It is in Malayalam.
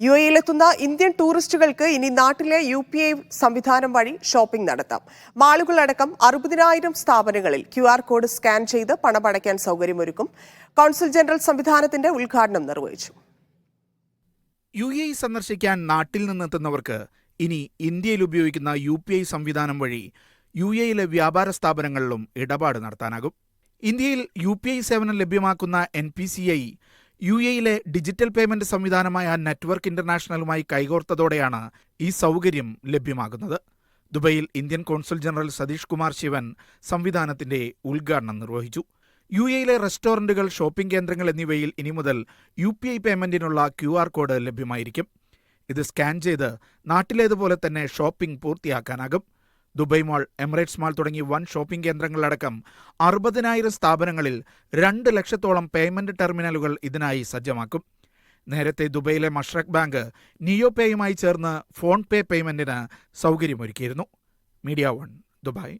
യു എയിലെത്തുന്ന ഇന്ത്യൻ ടൂറിസ്റ്റുകൾക്ക് ഇനി നാട്ടിലെ യു പി ഐ സംവിധാനം വഴി ഷോപ്പിംഗ് നടത്താം. മാളുകളടക്കം അറുപതിനായിരം സ്ഥാപനങ്ങളിൽ ക്യു ആർ കോഡ് സ്കാൻ ചെയ്ത് പണമടയ്ക്കാൻ സൗകര്യമൊരുക്കും. കോൺസുൽ ജനറൽ സംവിധാനത്തിന്റെ ഉദ്ഘാടനം നിർവഹിച്ചു. യു എ സന്ദർശിക്കാൻ നാട്ടിൽ നിന്നെത്തുന്നവർക്ക് ഇനി ഇന്ത്യയിൽ ഉപയോഗിക്കുന്ന യു പി ഐ സംവിധാനം വഴി യു എയിലെ വ്യാപാര സ്ഥാപനങ്ങളിലും ഇടപാട് നടത്താനാകും. ഇന്ത്യയിൽ യു പി ഐ സേവനം ലഭ്യമാക്കുന്ന N P C I U എയിലെ ഡിജിറ്റൽ പേയ്മെന്റ് സംവിധാനമായ നെറ്റ്വർക്ക് ഇന്റർനാഷണലുമായി കൈകോർത്തതോടെയാണ് ഈ സൗകര്യം ലഭ്യമാകുന്നത്. ദുബൈയിൽ Indian consul general Satheesh Kumar Sivan സംവിധാനത്തിന്റെ ഉദ്ഘാടനം നിർവഹിച്ചു. യു എയിലെ റെസ്റ്റോറന്റുകൾ ഷോപ്പിംഗ് കേന്ദ്രങ്ങൾ എന്നിവയിൽ ഇനി മുതൽ യു പി ഐ പേയ്മെന്റിനുള്ള ക്യു ആർ കോഡ് ലഭ്യമായിരിക്കും. ഇത് സ്കാൻ ചെയ്ത് നാട്ടിലേതുപോലെ തന്നെ ഷോപ്പിംഗ് പൂർത്തിയാക്കാനാകും. ദുബൈ മാൾ എമിറേറ്റ്സ് മാൾ തുടങ്ങി വൻ ഷോപ്പിംഗ് കേന്ദ്രങ്ങളിലടക്കം അറുപതിനായിരം സ്ഥാപനങ്ങളിൽ രണ്ട് ലക്ഷത്തോളം പേയ്മെന്റ് ടെർമിനലുകൾ ഇതിനായി സജ്ജമാക്കും. നേരത്തെ ദുബൈയിലെ മഷ്റഖ് ബാങ്ക് നിയോ പേയുമായി ചേർന്ന് ഫോൺ പേ പേയ്മെന്റിന് സൗകര്യമൊരുക്കിയിരുന്നു. Media one Dubai.